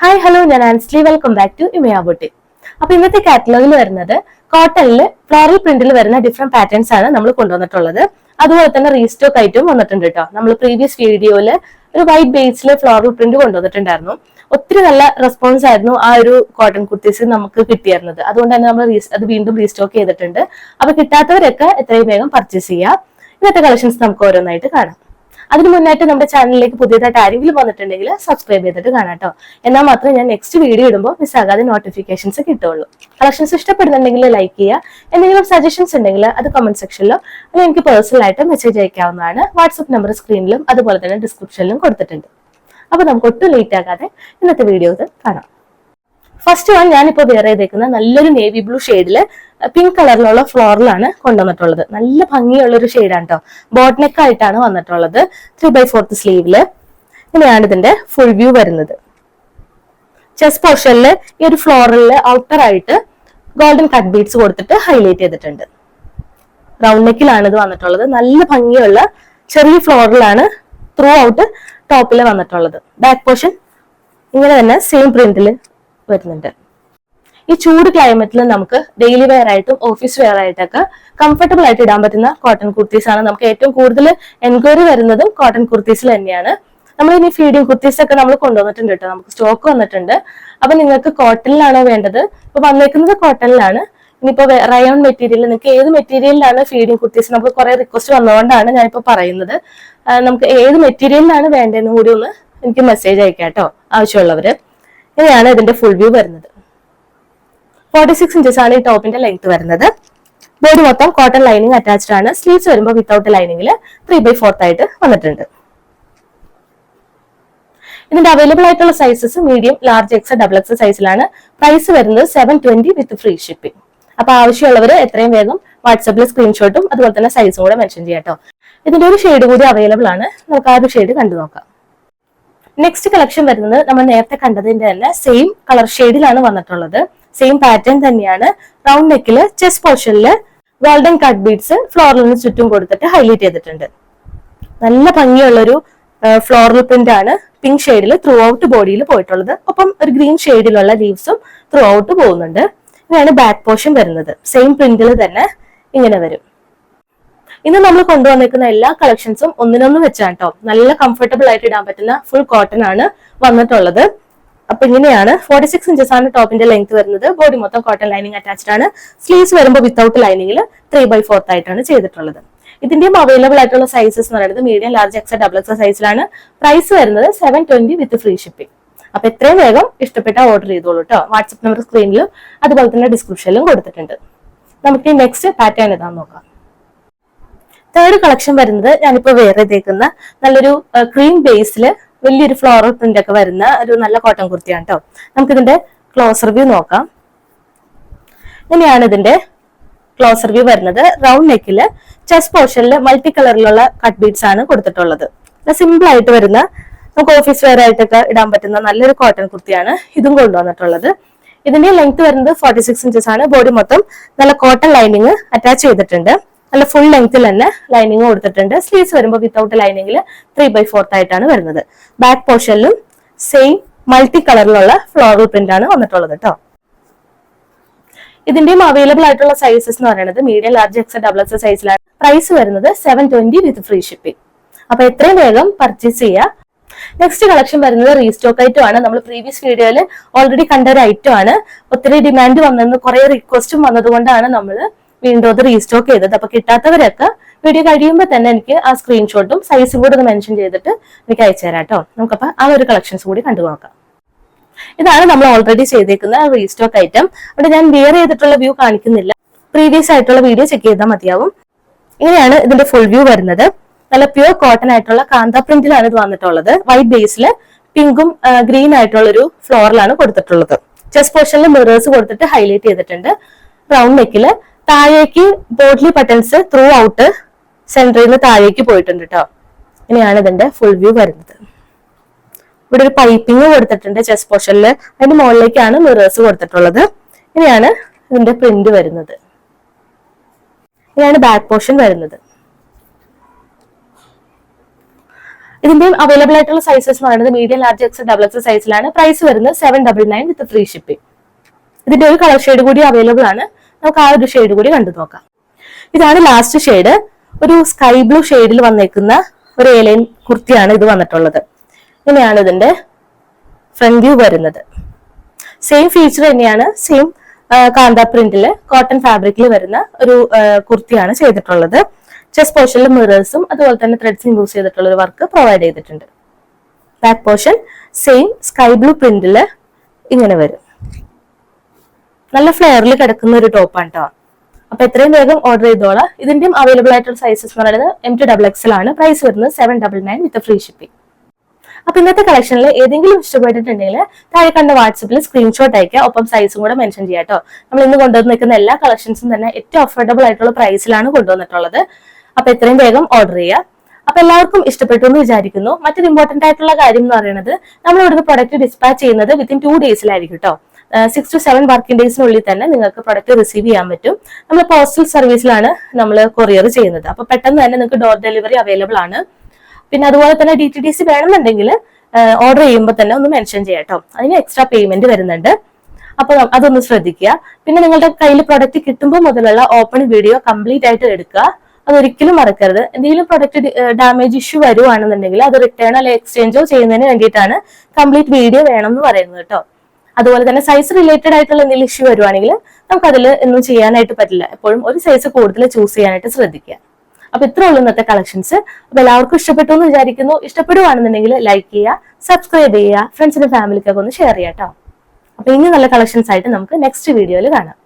Hi hello ഞാൻ Ansley. Welcome back to Imaya boutique അപ്പൊ ഇന്നത്തെ കാറ്റലോഗിൽ വരുന്നത് കോട്ടണിൽ ഫ്ലോറൽ പ്രിന്റിൽ വരുന്ന ഡിഫറെന്റ് പാറ്റേൺസ് ആണ് നമ്മൾ കൊണ്ടുവന്നിട്ടുള്ളത്. അതുപോലെ തന്നെ റീസ്റ്റോക്ക് ആയിട്ടും വന്നിട്ടുണ്ട് കേട്ടോ നമ്മൾ പ്രീവിയസ് വീഡിയോയിൽ ഒരു വൈറ്റ് ബേസിൽ ഫ്ലോറൽ പ്രിന്റ് കൊണ്ടുവന്നിട്ടുണ്ടായിരുന്നു. ഒത്തിരി നല്ല റെസ്പോൺസ് ആയിരുന്നു ആ ഒരു കോട്ടൺ കുർത്തീസ് നമുക്ക് കിട്ടിയിരുന്നത്. അതുകൊണ്ട് തന്നെ നമ്മൾ അത് വീണ്ടും റീസ്റ്റോക്ക് ചെയ്തിട്ടുണ്ട്. അപ്പൊ കിട്ടാത്തവരൊക്കെ എത്രയും വേഗം പർച്ചേസ് ചെയ്യുക ഇന്നത്തെ കളക്ഷൻസ് നമുക്ക് ഓരോന്നായിട്ട് കാണാം. അതിന് മുന്നായിട്ട് നമ്മുടെ ചാനലിലേക്ക് പുതിയതായിട്ട് ആരെങ്കിലും വന്നിട്ടുണ്ടെങ്കിൽ സബ്സ്ക്രൈബ് ചെയ്തിട്ട് കാണാം കേട്ടോ എന്നാൽ മാത്രമേ ഞാൻ നെക്സ്റ്റ് വീഡിയോ ഇടുമ്പോൾ മിസ്സാകാതെ നോട്ടിഫിക്കേഷൻസ് കിട്ടുള്ളൂ കളക്ഷൻസ് ഇഷ്ടപ്പെടുന്നുണ്ടെങ്കിൽ ലൈക്ക് ചെയ്യുക. എന്തെങ്കിലും സജഷൻസ് ഉണ്ടെങ്കിൽ അത് കമന്റ് സെക്ഷനിലോ അല്ലെങ്കിൽ എനിക്ക് പേഴ്സണൽ ആയിട്ട് മെസ്സേജ് അയക്കാവുന്നതാണ്. വാട്സ്ആപ്പ് നമ്പർ സ്ക്രീനിലും അതുപോലെ തന്നെ ഡിസ്ക്രിപ്ഷനിലും കൊടുത്തിട്ടുണ്ട്. അപ്പൊ നമുക്ക് ഒട്ടും ലേറ്റ് ആകാതെ ഇന്നത്തെ വീഡിയോ കാണാം. ഫസ്റ്റ് വൺ ഞാനിപ്പോ വെയർ ചെയ്തേക്കുന്ന നല്ലൊരു നേവി ബ്ലൂ ഷെയ്ഡിൽ പിങ്ക് കളറിലുള്ള ഫ്ലോറിലാണ് കൊണ്ടുവന്നിട്ടുള്ളത്. നല്ല ഭംഗിയുള്ള ഒരു ഷെയ്ഡാണ് കേട്ടോ ബോട്ട് ആയിട്ടാണ് വന്നിട്ടുള്ളത്. ത്രീ ബൈ ഫോർത്ത് സ്ലീവിൽ ഇങ്ങനെയാണ് ഇതിന്റെ ഫുൾ വ്യൂ വരുന്നത്. ചെസ് പോർഷനിൽ ഈ ഒരു ഫ്ലോറിൽ ഔട്ടർ ആയിട്ട് ഗോൾഡൻ കട്ട് ബീഡ്സ് കൊടുത്തിട്ട് ഹൈലൈറ്റ് ചെയ്തിട്ടുണ്ട്. റൗണ്ട് നെക്കിലാണ് ഇത് വന്നിട്ടുള്ളത്. നല്ല ഭംഗിയുള്ള ചെറിയ ഫ്ലോറിലാണ് ത്രൂ ഔട്ട് ടോപ്പിൽ വന്നിട്ടുള്ളത്. ബാക്ക് പോർഷൻ ഇങ്ങനെ തന്നെ സെയിം പ്രിന്റിൽ വരുന്നുണ്ട്. ഈ ചൂട് ക്ലൈമറ്റിൽ നമുക്ക് ഡെയിലി വെയർ ആയിട്ടും ഓഫീസ് വെയർ ആയിട്ടൊക്കെ കംഫർട്ടബിൾ ആയിട്ട് ഇടാൻ പറ്റുന്ന കോട്ടൺ കുർത്തീസ് ആണ് നമുക്ക് ഏറ്റവും കൂടുതൽ എൻക്വയറി വരുന്നതും കോട്ടൺ കുർത്തീസിൽ തന്നെയാണ്. നമ്മൾ ഇനി ഫീഡിങ് കുർത്തീസ് ഒക്കെ നമ്മൾ കൊണ്ടുവന്നിട്ടുണ്ട് കേട്ടോ. നമുക്ക് സ്റ്റോക്ക് വന്നിട്ടുണ്ട്. അപ്പൊ നിങ്ങൾക്ക് കോട്ടണിലാണോ വേണ്ടത്? ഇപ്പൊ വന്നേക്കുന്നത് കോട്ടണിലാണ് ഇനിയിപ്പോ റയോൺ മെറ്റീരിയൽ നിങ്ങൾക്ക് ഏത് മെറ്റീരിയലിലാണ് ഫീഡിങ് കുർത്തീസ് നമുക്ക് കുറെ റിക്വസ്റ്റ് വന്നതുകൊണ്ടാണ് ഞാനിപ്പോ പറയുന്നത്. നമുക്ക് ഏത് മെറ്റീരിയലിലാണ് വേണ്ടതെന്ന് കൂടി ഒന്ന് എനിക്ക് മെസ്സേജ് അയക്കാം കേട്ടോ ആവശ്യമുള്ളവര്. ഇങ്ങനെയാണ് ഇതിന്റെ ഫുൾ വ്യൂ വരുന്നത്. ഫോർട്ടി സിക്സ് ഇഞ്ചസ് ആണ് ഈ ടോപ്പിന്റെ ലെങ്ത് വരുന്നത്. ബോഡി മൊത്തം കോട്ടൺ ലൈനിങ് അറ്റാച്ച്ഡ് ആണ്. സ്ലീവ്സ് വരുമ്പോൾ വിത്തൗട്ട് ലൈനിങ്ങിൽ ത്രീ ബൈ ഫോർത്ത് ആയിട്ട് വന്നിട്ടുണ്ട്. ഇതിന്റെ അവൈലബിൾ ആയിട്ടുള്ള sizes medium large X double X സൈസിലാണ് പ്രൈസ് വരുന്നത് seven twenty with free shipping അപ്പൊ ആവശ്യമുള്ളവർ എത്രയും വേഗം വാട്സപ്പിൽ സ്ക്രീൻഷോട്ടും അതുപോലെ തന്നെ സൈസും കൂടെ മെൻഷൻ ചെയ്യാം കേട്ടോ ഇതിന്റെ ഒരു ഷെയ്ഡ് കൂടി അവൈലബിൾ ആണ്. നമുക്ക് ആ ഒരു ഷെയ്ഡ് കണ്ടു നോക്കാം നെക്സ്റ്റ് കളക്ഷൻ വരുന്നത് നമ്മൾ നേരത്തെ കണ്ടതിന്റെ തന്നെ സെയിം കളർ ഷെയ്ഡിലാണ് വന്നിട്ടുള്ളത്. സെയിം പാറ്റേൺ തന്നെയാണ്. റൗണ്ട് നെക്കിൽ ചെസ് പോർഷനിൽ ഗോൾഡൻ കട്ട് ബീഡ്സ് ഫ്ലോറലിന് ചുറ്റും കൊടുത്തിട്ട് ഹൈലൈറ്റ് ചെയ്തിട്ടുണ്ട്. നല്ല ഭംഗിയുള്ളൊരു ഫ്ലോറൽ പ്രിന്റ് ആണ് പിങ്ക് ഷെയ്ഡിൽ ത്രൂ ഔട്ട് ബോഡിയിൽ പോയിട്ടുള്ളത്. ഒപ്പം ഒരു ഗ്രീൻ ഷെയ്ഡിലുള്ള ലീവ്സും ത്രൂ ഔട്ട് പോകുന്നുണ്ട്. ഇങ്ങനെയാണ് ബാക്ക് പോർഷൻ വരുന്നത്. സെയിം പ്രിന്റിൽ തന്നെ ഇങ്ങനെ വരും. ഇന്ന് നമ്മൾ കൊണ്ടുവന്നിരിക്കുന്ന എല്ലാ കളക്ഷൻസും ഒന്നിനൊന്ന് വെച്ചാണ് കേട്ടോ നല്ല കംഫർട്ടബിൾ ആയിട്ട് ഇടാൻ പറ്റുന്ന ഫുൾ കോട്ടൺ ആണ് വന്നിട്ടുള്ളത്. അപ്പൊ ഇങ്ങനെയാണ് ഫോർട്ടി സിക്സ് ഇഞ്ചസ് ആണ് ടോപ്പിന്റെ ലെങ്ത് വരുന്നത്. ബോഡി മൊത്തം കോട്ടൺ ലൈനിങ് അറ്റാച്ച്ഡ് ആണ്. സ്ലീവ്സ് വരുമ്പോൾ വിത്തൗട്ട് ലൈനിങ്ങിൽ ത്രീ ബൈ ഫോർത്ത് ആയിട്ടാണ് ചെയ്തിട്ടുള്ളത്. ഇതിന്റെയും അവൈലബിൾ ആയിട്ടുള്ള സൈസസ് എന്ന് പറയുന്നത് medium large X double X സൈസിലാണ് പ്രൈസ് വരുന്നത് seven twenty with free shipping അപ്പൊ എത്രയും വേഗം ഇഷ്ടപ്പെട്ട ഓർഡർ ചെയ്തോളൂ കേട്ടോ വാട്സ്ആപ്പ് നമ്പർ സ്ക്രീനിലും അതുപോലെ തന്നെ ഡിസ്ക്രിപ്ഷനിലും കൊടുത്തിട്ടുണ്ട്. നമുക്ക് നെക്സ്റ്റ് പാറ്റേൺ ഇതാന്ന് നോക്കാം. തേർഡ് കളക്ഷൻ വരുന്നത് ഞാനിപ്പോ വേറെ ചെയ്തേക്കുന്ന നല്ലൊരു ക്രീം ബേസിൽ വലിയൊരു ഫ്ലോറൽ പ്രിന്റ് ഒക്കെ വരുന്ന ഒരു നല്ല കോട്ടൺ കുർത്തിയാണ് കേട്ടോ നമുക്ക് ഇതിന്റെ ക്ലോസർ വ്യൂ നോക്കാം. ഇങ്ങനെയാണ് ഇതിന്റെ ക്ലോസർ വ്യൂ വരുന്നത്. റൗണ്ട് നെക്കിൽ ചെസ്റ്റ് പോർഷനിൽ മൾട്ടി കളറിലുള്ള കട്ട് ബീഡ്സ് ആണ് കൊടുത്തിട്ടുള്ളത്. സിമ്പിൾ ആയിട്ട് വരുന്ന നമുക്ക് ഓഫീസ് വെയർ ആയിട്ടൊക്കെ ഇടാൻ പറ്റുന്ന നല്ലൊരു കോട്ടൺ കുർത്തിയാണ് ഇതും കൊണ്ടുവന്നിട്ടുള്ളത്. ഇതിന്റെ ലെങ്ത് വരുന്നത് ഫോർട്ടി സിക്സ് ഇഞ്ചസ് ആണ്. ബോഡി മൊത്തം നല്ല കോട്ടൺ ലൈനിങ് അറ്റാച്ച് ചെയ്തിട്ടുണ്ട്. നല്ല ഫുൾ ലെങ്ത്തിൽ തന്നെ ലൈനിങ് കൊടുത്തിട്ടുണ്ട്. സ്ലീവ്സ് വരുമ്പോൾ വിത്തൗട്ട് ലൈനിങ്ങിൽ ത്രീ ബൈ ഫോർത്ത് ആയിട്ടാണ് വരുന്നത്. ബാക്ക് പോർഷനിലും സെയിം മൾട്ടി കളറിലുള്ള ഫ്ലോറൽ പ്രിന്റ് ആണ് വന്നിട്ടുള്ളത് കേട്ടോ ഇതിന്റെയും അവൈലബിൾ ആയിട്ടുള്ള സൈസസ് എന്ന് പറയുന്നത് medium large X double X സൈസിലാണ് പ്രൈസ് വരുന്നത് seven twenty with free shipping അപ്പൊ എത്രയും വേഗം പർച്ചേസ് ചെയ്യുക നെക്സ്റ്റ് കളക്ഷൻ വരുന്നത് റീസ്റ്റോക്ക് ഐറ്റം ആണ്. നമ്മൾ പ്രീവിയസ് വീഡിയോയിൽ ഓൾറെഡി കണ്ട ഒരു ഐറ്റം ആണ്. ഒത്തിരി ഡിമാൻഡ് വന്നെന്ന് കുറെ റിക്വസ്റ്റും വന്നതുകൊണ്ടാണ് നമ്മൾ വീണ്ടും അത് റീസ്റ്റോക്ക് ചെയ്തത്. അപ്പൊ കിട്ടാത്തവരൊക്കെ വീഡിയോ കഴിയുമ്പോൾ തന്നെ എനിക്ക് ആ സ്ക്രീൻഷോട്ടും സൈസും കൂടെ ഒന്ന് മെൻഷൻ ചെയ്തിട്ട് എനിക്ക് അയച്ചു തരാം കേട്ടോ. ആ ഒരു കളക്ഷൻസ് കൂടി കണ്ടു നോക്കാം. ഇതാണ് നമ്മൾ ഓൾറെഡി ചെയ്തേക്കുന്ന റീസ്റ്റോക്ക് ഐറ്റം അവിടെ ഞാൻ വിയർ ചെയ്തിട്ടുള്ള വ്യൂ കാണിക്കുന്നില്ല. പ്രീവിയസ് ആയിട്ടുള്ള വീഡിയോ ചെക്ക് ചെയ്താൽ മതിയാവും. ഇങ്ങനെയാണ് ഇതിന്റെ ഫുൾ വ്യൂ വരുന്നത്. നല്ല പ്യൂർ കോട്ടൺ ആയിട്ടുള്ള കാന്ത പ്രിന്റിലാണ് ഇത് വന്നിട്ടുള്ളത്. വൈറ്റ് ബേസിൽ പിങ്കും ഗ്രീൻ ആയിട്ടുള്ള ഒരു ഫ്ലോറിലാണ് കൊടുത്തിട്ടുള്ളത്. ചെസ്റ്റ് പോർഷനിൽ മിറേഴ്സ് കൊടുത്തിട്ട് ഹൈലൈറ്റ് ചെയ്തിട്ടുണ്ട്. റൗണ്ട് നെക്കിൽ താഴേക്ക് ബോഡ്ലി ബട്ടൺസ് ത്രൂ ഔട്ട് സെൻട്രിൽ നിന്ന് താഴേക്ക് പോയിട്ടുണ്ട് കേട്ടോ ഇങ്ങനെയാണ് ഇതിന്റെ ഫുൾ വ്യൂ വരുന്നത്. ഇവിടെ ഒരു പൈപ്പിംഗ് കൊടുത്തിട്ടുണ്ട് ചെസ് പോർഷനിൽ അതിന് മുകളിലേക്കാണ് മിറേഴ്സ് കൊടുത്തിട്ടുള്ളത്. ഇനിയാണ് ഇതിന്റെ പ്രിന്റ് വരുന്നത്. ഇങ്ങനെയാണ് ബാക്ക് പോർഷൻ വരുന്നത്. ഇതിന്റെയും അവൈലബിൾ ആയിട്ടുള്ള സൈസസ് എന്ന് പറയുന്നത് medium large X double X സൈസിലാണ് പ്രൈസ് വരുന്നത് seven double nine with free shipping ഇതിന്റെ ഒരു കളർ ഷെയ്ഡ് കൂടി അവൈലബിൾ ആണ്. നമുക്ക് ആ ഒരു ഷെയ്ഡ് കൂടി കണ്ടു നോക്കാം. ഇതാണ് ലാസ്റ്റ് ഷെയ്ഡ് ഒരു സ്കൈ ബ്ലൂ ഷെയ്ഡിൽ വന്നേക്കുന്ന ഒരു ഏലൈൻ കുർത്തിയാണ് ഇത് വന്നിട്ടുള്ളത്. ഇങ്ങനെയാണ് ഇതിന്റെ ഫ്രണ്ട് വ്യൂ വരുന്നത്. സെയിം ഫീച്ചർ തന്നെയാണ് സെയിം കാന്ത പ്രിന്റിൽ കോട്ടൺ ഫാബ്രിക്കിൽ വരുന്ന ഒരു കുർത്തിയാണ് ചെയ്തിട്ടുള്ളത്. ചെസ്റ്റ് പോർഷനിൽ മിറേഴ്സും അതുപോലെ തന്നെ ത്രെഡ്സും യൂസ് ചെയ്തിട്ടുള്ള ഒരു വർക്ക് പ്രൊവൈഡ് ചെയ്തിട്ടുണ്ട്. Back portion same sky blue പ്രിന്റിൽ ഇങ്ങനെ വരും. നല്ല ഫ്ലെയറിൽ കിടക്കുന്ന ഒരു ടോപ്പാണ് കേട്ടോ അപ്പൊ എത്രയും വേഗം ഓർഡർ ചെയ്തോളാം. ഇതിന്റെയും അവൈലബിൾ ആയിട്ടുള്ള സൈസസ് എന്ന് പറയുന്നത് എം ടു ഡബിൾ എക്സൽ ആണ്. പ്രൈസ് വരുന്നത് seven double nine with free shipping അപ്പൊ ഇന്നത്തെ കളക്ഷനിൽ ഏതെങ്കിലും ഇഷ്ടപ്പെട്ടിട്ടുണ്ടെങ്കിൽ താഴെ കണ്ട വാട്സപ്പിൽ സ്ക്രീൻഷോട്ട് അയക്കുക ഒപ്പം സൈസും കൂടെ മെൻഷൻ ചെയ്യാം കേട്ടോ നമ്മൾ ഇന്ന് കൊണ്ടുവന്ന് നിൽക്കുന്ന എല്ലാ കളക്ഷൻസും തന്നെ ഏറ്റവും അഫോർഡബിൾ ആയിട്ടുള്ള പ്രൈസിലാണ് കൊണ്ടുവന്നിട്ടുള്ളത്. അപ്പൊ എത്രയും വേഗം ഓർഡർ ചെയ്യുക. അപ്പൊ എല്ലാവർക്കും ഇഷ്ടപ്പെട്ടു എന്ന് വിചാരിക്കുന്നു. മറ്റൊരു ഇമ്പോർട്ടന്റ് ആയിട്ടുള്ള കാര്യം എന്ന് പറയുന്നത് നമ്മൾ ഇവിടുന്ന് പ്രൊഡക്റ്റ് ഡിസ്പാച്ച് ചെയ്യുന്നത് വിത്തിൻ ടു ഡേയ്സിലായിരിക്കും കേട്ടോ സിക്സ് ടു സെവൻ വർക്കിംഗ് ഡേയ്സിനുള്ളിൽ തന്നെ നിങ്ങൾക്ക് പ്രൊഡക്റ്റ് റിസീവ് ചെയ്യാൻ പറ്റും. നമ്മൾ പോസ്റ്റൽ സർവീസിലാണ് നമ്മൾ കൊറിയർ ചെയ്യുന്നത്. അപ്പൊ പെട്ടെന്ന് തന്നെ നിങ്ങൾക്ക് ഡോർ ഡെലിവറി അവൈലബിൾ ആണ്. പിന്നെ അതുപോലെ തന്നെ ഡി ടി ഡി സി വേണമെന്നുണ്ടെങ്കിൽ ഓർഡർ ചെയ്യുമ്പോൾ തന്നെ ഒന്ന് മെൻഷൻ ചെയ്യാം കേട്ടോ അതിന് എക്സ്ട്രാ പേയ്മെന്റ് വരുന്നുണ്ട്. അപ്പൊ അതൊന്ന് ശ്രദ്ധിക്കുക. പിന്നെ നിങ്ങളുടെ കയ്യിൽ പ്രൊഡക്റ്റ് കിട്ടുമ്പോൾ മുതലുള്ള ഓപ്പൺ വീഡിയോ കംപ്ലീറ്റ് ആയിട്ട് എടുക്കുക. അതൊരിക്കലും മറക്കരുത്. എന്തെങ്കിലും പ്രൊഡക്റ്റ് ഡാമേജ് ഇഷ്യൂ വരുവാണെന്നുണ്ടെങ്കിൽ അത് റിട്ടേൺ അല്ലെങ്കിൽ എക്സ്ചേഞ്ചോ ചെയ്യുന്നതിന് വേണ്ടിയിട്ടാണ് കംപ്ലീറ്റ് വീഡിയോ വേണം എന്ന് പറയുന്നത് കേട്ടോ അതുപോലെ തന്നെ സൈസ് റിലേറ്റഡ് ആയിട്ടുള്ള എന്തെങ്കിലും ഇഷ്യൂ വരുവാണെങ്കിൽ നമുക്ക് അതിൽ ഒന്നും ചെയ്യാനായിട്ട് പറ്റില്ല. എപ്പോഴും ഒരു സൈസ് കൂടുതൽ ചൂസ് ചെയ്യാനായിട്ട് ശ്രദ്ധിക്കുക. അപ്പൊ ഇത്ര ഉള്ളൂ ഇന്നത്തെ കളക്ഷൻസ് അപ്പൊ എല്ലാവർക്കും ഇഷ്ടപ്പെട്ടു എന്ന് വിചാരിക്കുന്നു. ഇഷ്ടപ്പെടുവാണെന്നുണ്ടെങ്കിൽ ലൈക്ക് ചെയ്യുക സബ്സ്ക്രൈബ് ചെയ്യുക ഫ്രണ്ട്സിനും ഫാമിലിക്കൊക്കെ ഒന്ന് ഷെയർ ചെയ്യാം കേട്ടോ അപ്പൊ ഇനി നല്ല കളക്ഷൻസ് ആയിട്ട് നമുക്ക് നെക്സ്റ്റ് വീഡിയോയിൽ കാണാം.